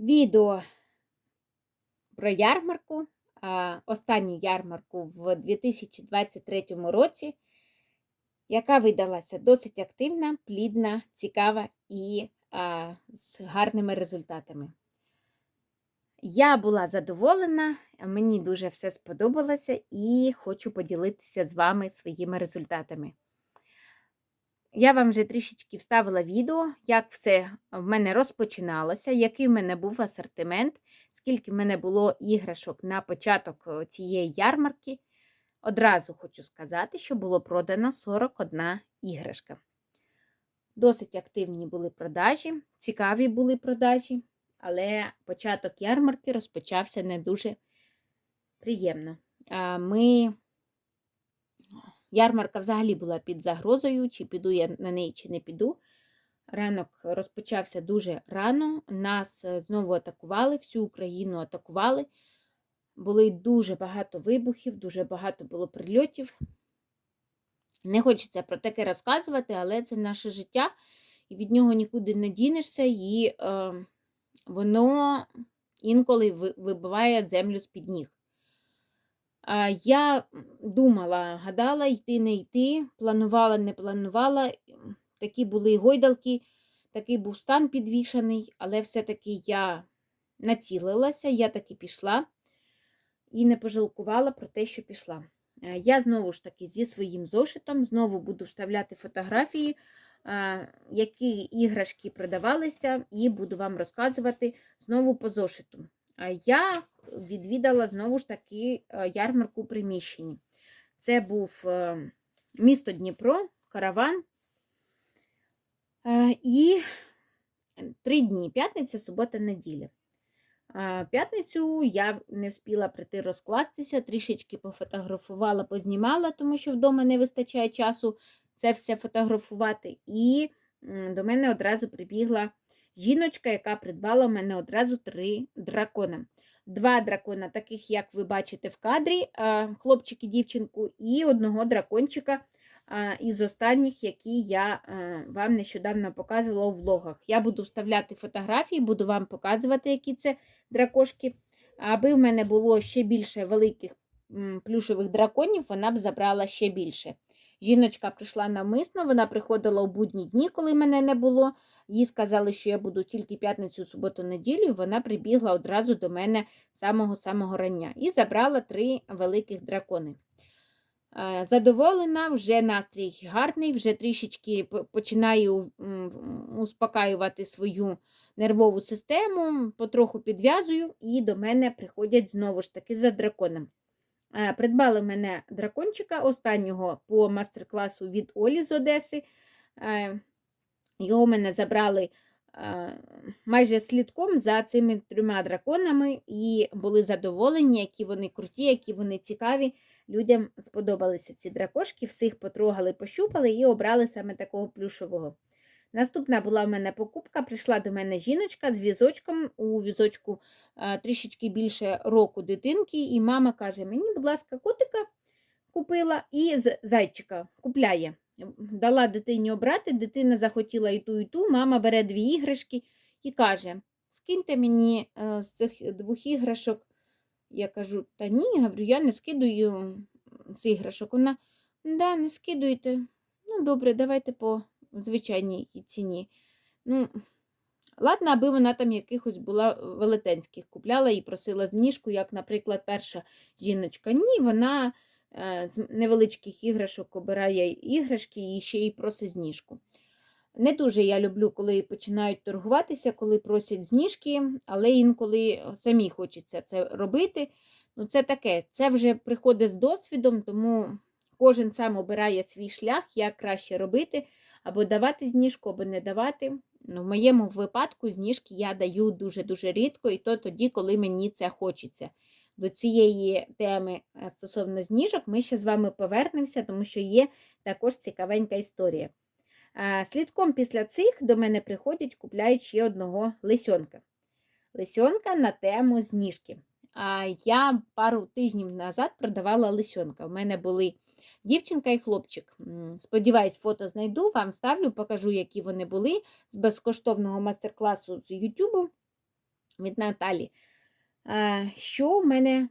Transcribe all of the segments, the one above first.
відео про ярмарку, останню ярмарку в 2023 році, яка видалася досить активна, плідна, цікава і з гарними результатами. Я була задоволена, мені дуже все сподобалося і хочу поділитися з вами своїми результатами. Я вам вже трішечки вставила відео, як все в мене розпочиналося, який в мене був асортимент, скільки в мене було іграшок на початок е, цієї ярмарки. Одразу хочу сказати, що було продано 41 іграшка. Досить активні були продажі, цікаві були продажі, але початок ярмарки розпочався не дуже приємно. Ми Ярмарка взагалі була під загрозою, чи піду я на неї, чи не піду. Ранок розпочався дуже рано. Нас е, знову атакували, всю Україну атакували. Були дуже багато вибухів, дуже багато було прильотів. Не хочеться про таке розказувати, але це наше життя, і від нього нікуди не дінешся, і е, воно інколи вибиває землю з-під ніг. Я думала, гадала, йти, не йти, планувала, не планувала. Такі були гойдалки, такий був стан підвішаний, але все-таки я націлилася, я таки пішла і не пожалкувала про те, що пішла. Я знову ж таки зі своїм зошитом знову буду вставляти фотографії, які іграшки продавалися, і буду вам розказувати знову по зошиту. Я відвідала знову ж таки е, ярмарку у приміщенні. Це був е, місто Дніпро, караван. Е, і три дні п'ятниця, субота, неділя. П'ятницю я не встигла прийти розкластися, трішечки пофотографувала, познімала, тому що вдома не вистачає часу це все фотографувати. І до мене одразу прибігла жіночка, яка придбала в мене одразу три дракона два дракона, таких, як ви бачите в кадрі, хлопчик і дівчинку, і одного дракончика із останніх, які я вам нещодавно показувала у влогах. Я буду вставляти фотографії, буду вам показувати, які це дракошки. Аби в мене було ще більше великих плюшевих драконів, вона б забрала ще більше. Жіночка прийшла навмисно, вона приходила у будні дні, коли мене не було. Їй сказали, що я буду тільки п'ятницю, суботу, неділю, і вона прибігла одразу до мене самого-самого рання і забрала три великих дракони. Е, задоволена, вже настрій гарний, вже трішечки починаю успокаювати свою нервову систему, потроху підв'язую, і до мене приходять знову ж таки за драконом. Е, придбали мене дракончика останнього по мастер-класу від Олі з Одеси. Е, його мене забрали е, майже слідком за цими трьома драконами і були задоволені, які вони круті, які вони цікаві. Людям сподобалися ці дракошки, всіх потрогали, пощупали і обрали саме такого плюшового. Наступна була в мене покупка, прийшла до мене жіночка з візочком, у візочку а, трішечки більше року дитинки, і мама каже: Мені, будь ласка, котика купила і зайчика купляє. Дала дитині обрати, дитина захотіла і ту, і ту, мама бере дві іграшки і каже: Скиньте мені е, з цих двох іграшок. Я кажу, та ні, говорю, я не скидую з іграшок. Вона, да, не скидуйте. Ну, добре, давайте по звичайній ціні. Ну, Ладно, аби вона там якихось була велетенських купляла і просила зніжку, як, наприклад, перша жіночка. Ні, вона е, з невеличких іграшок обирає іграшки і ще й просить зніжку. Не дуже я люблю, коли починають торгуватися, коли просять зніжки, але інколи самі хочеться це робити. Ну, Це таке, це вже приходить з досвідом, тому кожен сам обирає свій шлях, як краще робити або давати зніжку, або не давати. Ну, В моєму випадку зніжки я даю дуже-дуже рідко, і то тоді, коли мені це хочеться. До цієї теми е, стосовно зніжок, ми ще з вами повернемося, тому що є також цікавенька історія. Слідком після цих до мене приходять, купляють ще одного лисьонка. Лисьонка на тему зніжки. Я пару тижнів назад продавала лисьонка. У мене були Дівчинка і хлопчик. Сподіваюсь, фото знайду, вам ставлю, покажу, які вони були з безкоштовного мастер-класу з Ютубу. від Наталі. Що в мене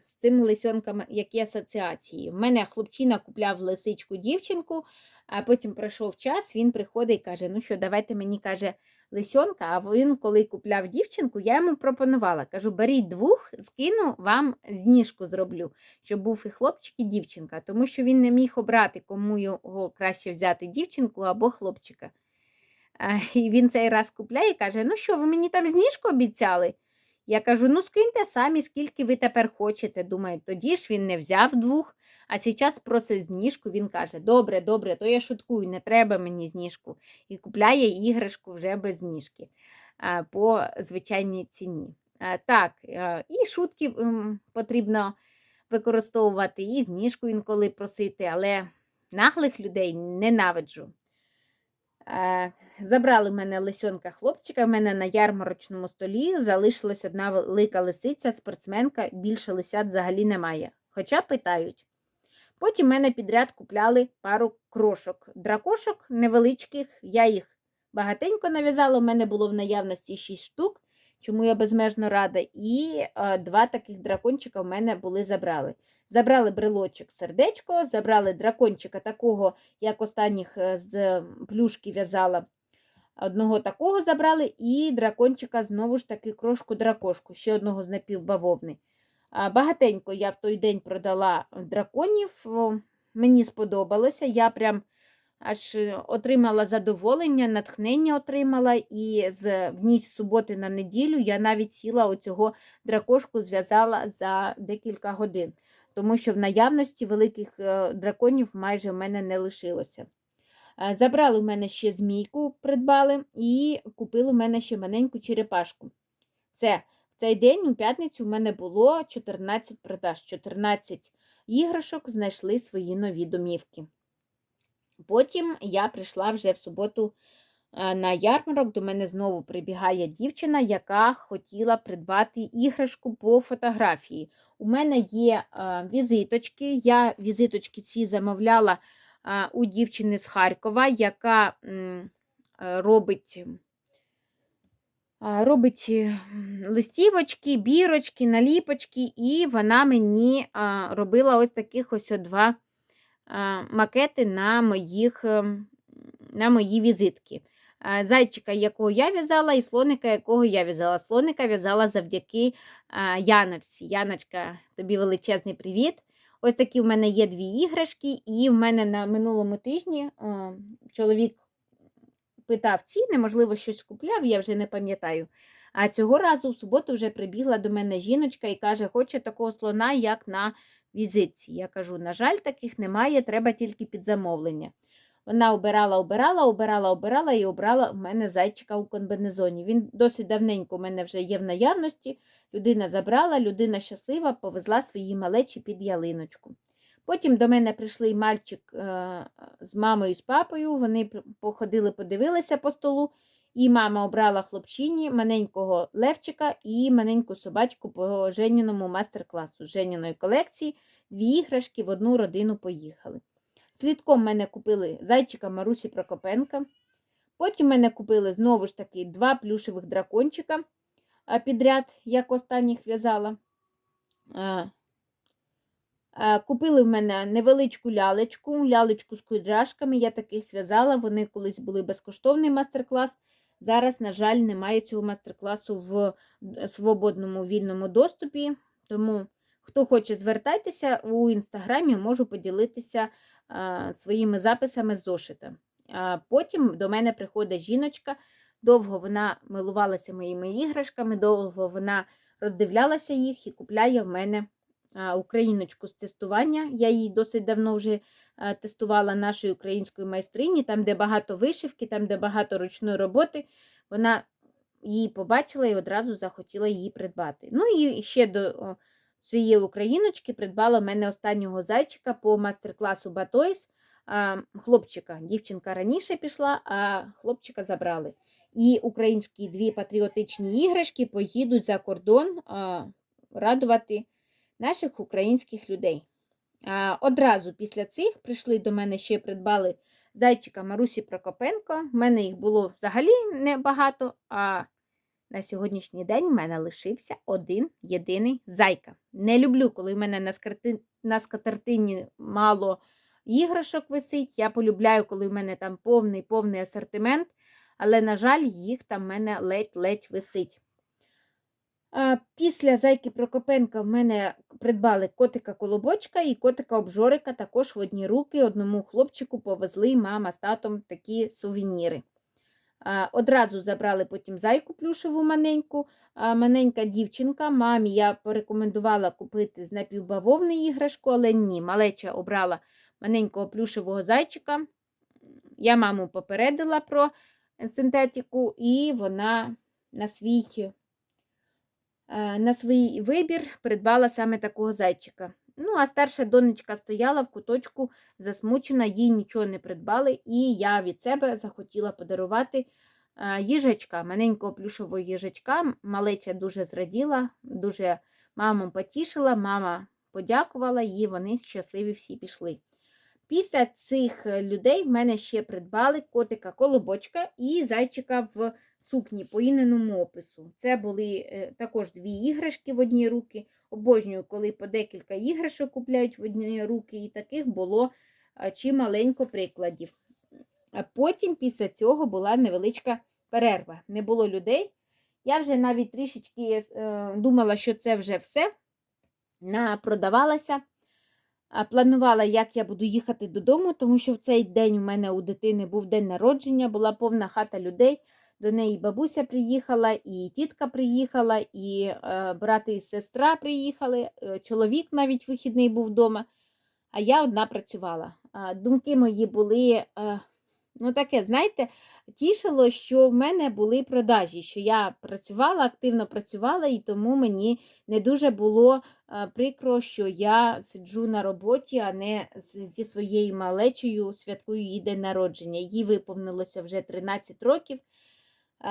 з цими лисьонками, які асоціації? В мене хлопчина купляв лисичку дівчинку, а потім пройшов час, він приходить і каже: Ну що, давайте мені каже лисьонка. А він, коли купляв дівчинку, я йому пропонувала. Кажу, беріть двох, скину, вам зніжку зроблю, щоб був і хлопчик, і дівчинка, тому що він не міг обрати, кому його краще взяти дівчинку або хлопчика. І він цей раз купляє і каже: Ну що, ви мені там зніжку обіцяли? Я кажу: ну скиньте самі, скільки ви тепер хочете. Думаю, тоді ж він не взяв двох, а зараз просить зніжку. Він каже: Добре, добре, то я шуткую, не треба мені зніжку. І купляє іграшку вже без зніжки по звичайній ціні. Так, і шутки потрібно використовувати, і зніжку інколи просити, але наглих людей ненавиджу. Забрали в мене лисьонка хлопчика, в мене на ярмарочному столі залишилась одна велика лисиця, спортсменка, більше лисят взагалі немає. Хоча питають. Потім мене підряд купляли пару крошок. Дракошок невеличких, я їх багатенько нав'язала, в мене було в наявності 6 штук, чому я безмежно рада. І е, два таких дракончика в мене були забрали. Забрали брелочок сердечко, забрали дракончика такого, як останніх е, з плюшки в'язала. Одного такого забрали, і дракончика знову ж таки крошку-дракошку, ще одного з напівбавовни. Багатенько я в той день продала драконів, мені сподобалося. Я прям аж е, отримала задоволення, натхнення отримала, і з, в ніч суботи на неділю я навіть сіла оцього дракошку зв'язала за декілька годин тому що в наявності великих е, драконів майже в мене не лишилося. Е, Забрали в мене ще змійку, придбали, і купили в мене ще маленьку черепашку. Все, в цей день, у п'ятницю, в мене було 14 продаж, 14 іграшок знайшли свої нові домівки. Потім я прийшла вже в суботу е, на ярмарок. До мене знову прибігає дівчина, яка хотіла придбати іграшку по фотографії. У мене є е, візиточки. Я візиточки ці замовляла е, у дівчини з Харкова, яка робить. Е, Робить е, листівочки, бірочки, наліпочки, і вона мені робила ось таких ось два макети на, моїх, ем, на мої візитки. Зайчика, якого я в'язала, і слоника, якого я в'язала. Слоника в'язала завдяки Яночці. Яночка, тобі величезний привіт. Ось такі в мене є дві іграшки, і в мене на минулому тижні о, чоловік питав ціни, можливо, щось купляв, я вже не пам'ятаю. А цього разу в суботу вже прибігла до мене жіночка і каже, хоче такого слона, як на візитці. Я кажу, на жаль, таких немає, треба тільки під замовлення. Вона обирала, обирала, обирала, обирала і обрала в мене зайчика у комбінезоні. Він досить давненько у мене вже є в наявності. Людина забрала, людина щаслива, повезла свої малечі під ялиночку. Потім до мене прийшли мальчик е, з мамою і з папою. Вони походили, подивилися по столу, і мама обрала хлопчині маленького левчика і маленьку собачку по Женіному мастер-класу з Женіної колекції. Дві іграшки в одну родину поїхали. Слідком мене купили зайчика Марусі Прокопенка. Потім мене купили знову ж таки два плюшевих дракончика підряд, як останніх в'язала. А, Купили в мене невеличку лялечку, лялечку з кудряшками. Я таких в'язала. Вони колись були безкоштовний мастер-клас. Зараз, на жаль, немає цього мастер-класу в свободному вільному доступі. Тому, хто хоче, звертайтеся у інстаграмі, можу поділитися а, своїми записами з зошита. Потім до мене приходить жіночка. Довго вона милувалася моїми іграшками, довго вона роздивлялася їх і купляє в мене україночку з тестування. Я її досить давно вже тестувала нашої української майстрині, там, де багато вишивки, там, де багато ручної роботи. Вона її побачила і одразу захотіла її придбати. Ну і ще до цієї україночки придбала в мене останнього зайчика по мастер-класу Батойс. Хлопчика. Дівчинка раніше пішла, а хлопчика забрали. І українські дві патріотичні іграшки поїдуть за кордон радувати наших українських людей. Одразу після цих прийшли до мене ще придбали зайчика Марусі Прокопенко. У мене їх було взагалі небагато, а на сьогоднішній день в мене лишився один єдиний зайка. Не люблю, коли в мене на скатертині мало іграшок висить. Я полюбляю, коли в мене там повний повний асортимент, але, на жаль, їх там в мене ледь-ледь висить. Після зайки Прокопенка в мене придбали котика колобочка і котика обжорика також в одні руки. Одному хлопчику повезли мама з татом такі сувеніри. Одразу забрали потім зайку плюшеву маленьку. Маленька дівчинка. Мамі я порекомендувала купити з напівбавовни іграшку, але ні, малеча обрала маленького плюшевого зайчика. Я маму попередила про синтетику, і вона на свій на свій вибір придбала саме такого зайчика. Ну, а старша донечка стояла в куточку, засмучена, їй нічого не придбали, і я від себе захотіла подарувати е, їжачка, маленького плюшового їжачка. Малеча дуже зраділа, дуже маму потішила, мама подякувала, і вони щасливі всі пішли. Після цих людей в мене ще придбали котика колобочка і зайчика в сукні по іненому опису. Це були е, також дві іграшки в одні руки. Обожнюю, коли по декілька іграшок купляють в одні руки, і таких було чималенько прикладів. А потім, після цього, була невеличка перерва. Не було людей. Я вже навіть трішечки е, думала, що це вже все. Продавалася. Планувала, як я буду їхати додому, тому що в цей день у мене у дитини був день народження, була повна хата людей. До неї бабуся приїхала, і тітка приїхала, і е, брати і сестра приїхали. Е, чоловік навіть вихідний був вдома, а я одна працювала. Думки мої були, е, ну таке, знаєте, тішило, що в мене були продажі, що я працювала, активно працювала, і тому мені не дуже було е, прикро, що я сиджу на роботі, а не зі своєю малечею святкую її день народження. Їй виповнилося вже 13 років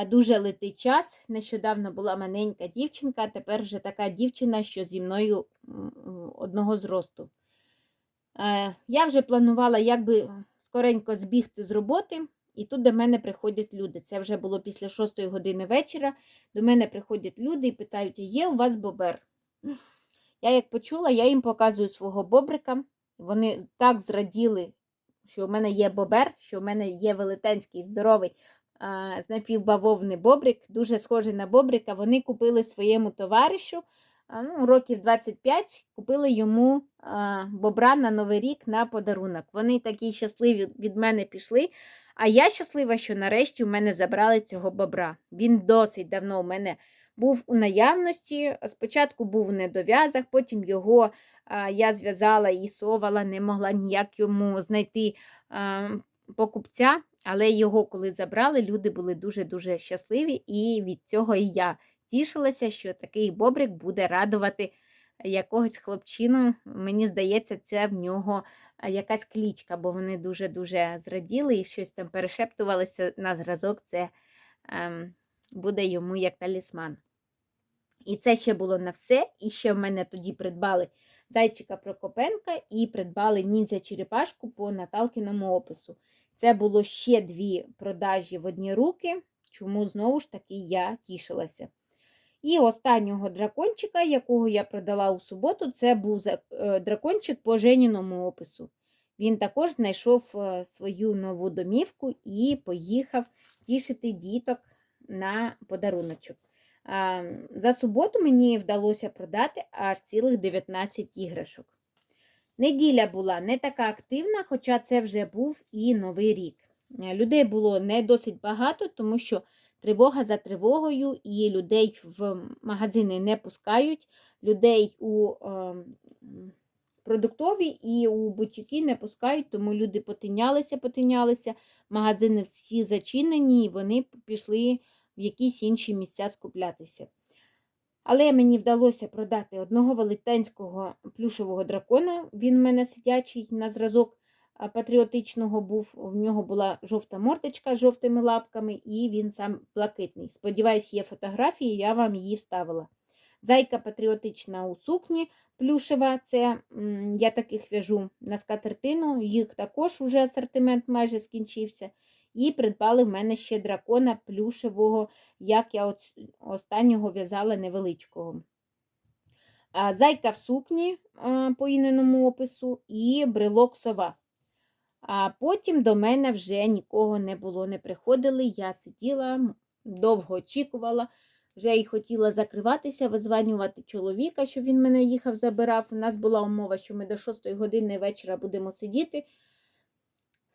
дуже летить час. Нещодавно була маленька дівчинка, тепер вже така дівчина, що зі мною одного зросту. Я вже планувала, як би скоренько збігти з роботи, і тут до мене приходять люди. Це вже було після 6 години вечора. До мене приходять люди і питають, є у вас бобер? Я як почула, я їм показую свого бобрика. Вони так зраділи, що у мене є бобер, що у мене є велетенський здоровий з напівбавовни бобрик, дуже схожий на бобрика. Вони купили своєму товаришу ну, років 25, купили йому бобра на Новий рік на подарунок. Вони такі щасливі від мене пішли. А я щаслива, що нарешті у мене забрали цього бобра. Він досить давно у мене був у наявності. Спочатку був у недов'язах, потім його я зв'язала і совала, не могла ніяк йому знайти покупця. Але його, коли забрали, люди були дуже-дуже щасливі, і від цього і я тішилася, що такий бобрик буде радувати якогось хлопчину. Мені здається, це в нього якась клічка, бо вони дуже-дуже зраділи і щось там перешептувалися на зразок, це ем, буде йому як талісман. І це ще було на все. І ще в мене тоді придбали зайчика Прокопенка і придбали ніндзя черепашку по Наталкіному опису. Це було ще дві продажі в одні руки, чому знову ж таки я тішилася. І останнього дракончика, якого я продала у суботу, це був е, дракончик по Женіному опису. Він також знайшов е, свою нову домівку і поїхав тішити діток на подаруночок. За суботу мені вдалося продати аж цілих 19 іграшок. Неділя була не така активна, хоча це вже був і новий рік. Е, людей було не досить багато, тому що тривога за тривогою, і людей в магазини не пускають, людей у е, продуктові і у бутіки не пускають, тому люди потинялися, потинялися, магазини всі зачинені, і вони пішли в якісь інші місця скуплятися. Але мені вдалося продати одного велетенського плюшового дракона. Він в мене сидячий на зразок патріотичного був. В нього була жовта мордочка з жовтими лапками, і він сам блакитний. Сподіваюсь, є фотографії, я вам її вставила. Зайка патріотична у сукні плюшева, це я таких в'яжу на скатертину, їх також уже асортимент майже скінчився. І придбали в мене ще дракона плюшевого, як я останнього в'язала невеличкого. Зайка в сукні по іненому опису і брелок сова. А потім до мене вже нікого не було, не приходили. Я сиділа, довго очікувала, вже і хотіла закриватися, визванювати чоловіка, щоб він мене їхав, забирав. У нас була умова, що ми до 6 години вечора будемо сидіти.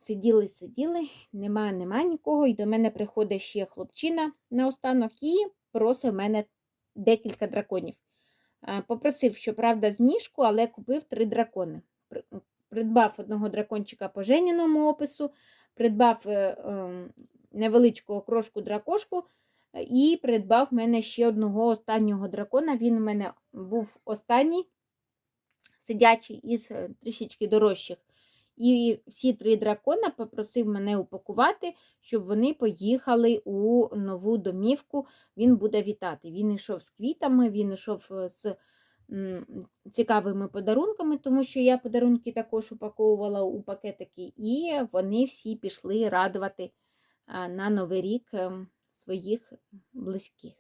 Сиділи, сиділи, нема, нема нікого. І до мене приходить ще хлопчина наостанок і просив мене декілька драконів. Попросив, щоправда, зніжку, але купив три дракони. Придбав одного дракончика по Женіному опису, придбав е, ем, невеличку окрошку дракошку е, і придбав в мене ще одного останнього дракона. Він у мене був останній сидячий із е, трішечки дорожчих. І всі три дракона попросив мене упакувати, щоб вони поїхали у нову домівку. Він буде вітати. Він йшов з квітами, він йшов е, з цікавими подарунками, тому що я подарунки також упаковувала у пакетики, і вони всі пішли радувати на Новий рік ем, своїх близьких.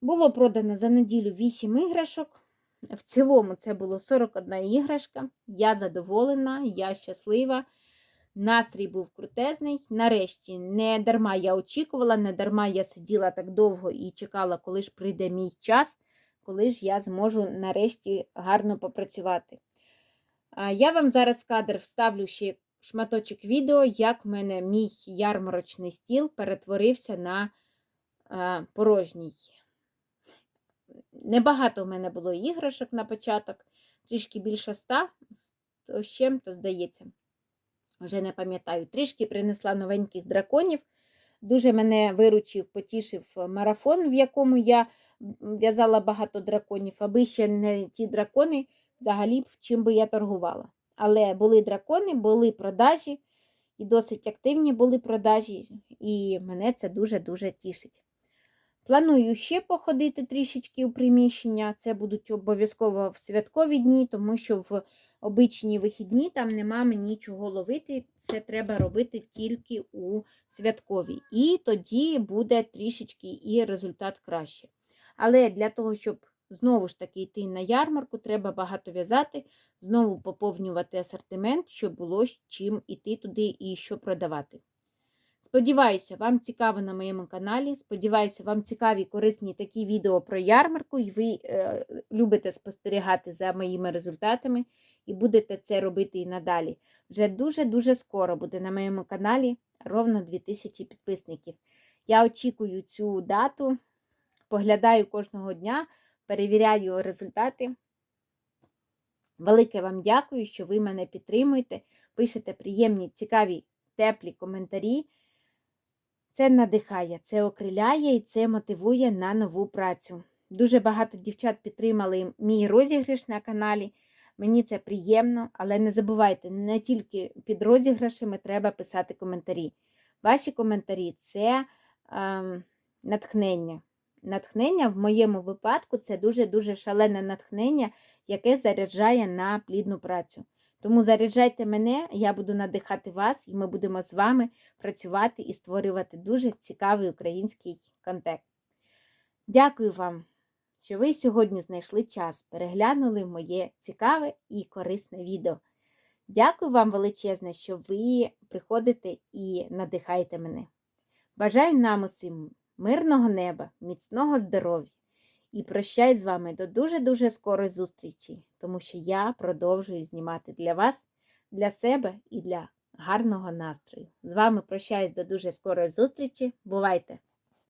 Було продано за неділю 8 іграшок. В цілому це було 41 іграшка. Я задоволена, я щаслива. Настрій був крутезний. Нарешті, не дарма я очікувала, не дарма я сиділа так довго і чекала, коли ж прийде мій час, коли ж я зможу нарешті гарно попрацювати. Я вам зараз в кадр вставлю ще шматочок відео, як в мене мій ярмарочний стіл перетворився на порожній. Небагато в мене було іграшок на початок, трішки більше ста, то з чим-то здається. Вже не пам'ятаю. Трішки принесла новеньких драконів. Дуже мене виручив, потішив марафон, в якому я в'язала багато драконів, аби ще не ті дракони, взагалі чим би я торгувала. Але були дракони, були продажі, і досить активні були продажі, і мене це дуже-дуже тішить. Планую ще походити трішечки у приміщення. Це будуть обов'язково в святкові дні, тому що в обичні вихідні там нема мені чого ловити. Це треба робити тільки у святкові. І тоді буде трішечки і результат краще. Але для того, щоб знову ж таки йти на ярмарку, треба багато в'язати, знову поповнювати асортимент, щоб було з чим іти туди і що продавати. Сподіваюся, вам цікаво на моєму каналі. Сподіваюся, вам цікаві корисні такі відео про ярмарку, і ви е, любите спостерігати за моїми результатами і будете це робити і надалі. Вже дуже-дуже скоро буде на моєму каналі ровно 2000 підписників. Я очікую цю дату, поглядаю кожного дня, перевіряю результати. Велике вам дякую, що ви мене підтримуєте, пишете приємні, цікаві, теплі коментарі. Це надихає, це окриляє і це мотивує на нову працю. Дуже багато дівчат підтримали мій розіграш на каналі. Мені це приємно, але не забувайте, не тільки під розіграшами треба писати коментарі. Ваші коментарі це е, натхнення. Натхнення в моєму випадку це дуже-дуже шалене натхнення, яке заряджає на плідну працю. Тому заряджайте мене, я буду надихати вас, і ми будемо з вами працювати і створювати дуже цікавий український контент. Дякую вам, що ви сьогодні знайшли час, переглянули моє цікаве і корисне відео. Дякую вам величезне, що ви приходите і надихаєте мене. Бажаю нам усім мирного неба, міцного здоров'я і прощаюсь з вами до дуже-дуже скорої зустрічі, тому що я продовжую знімати для вас, для себе і для гарного настрою. З вами прощаюсь до дуже скорої зустрічі. Бувайте!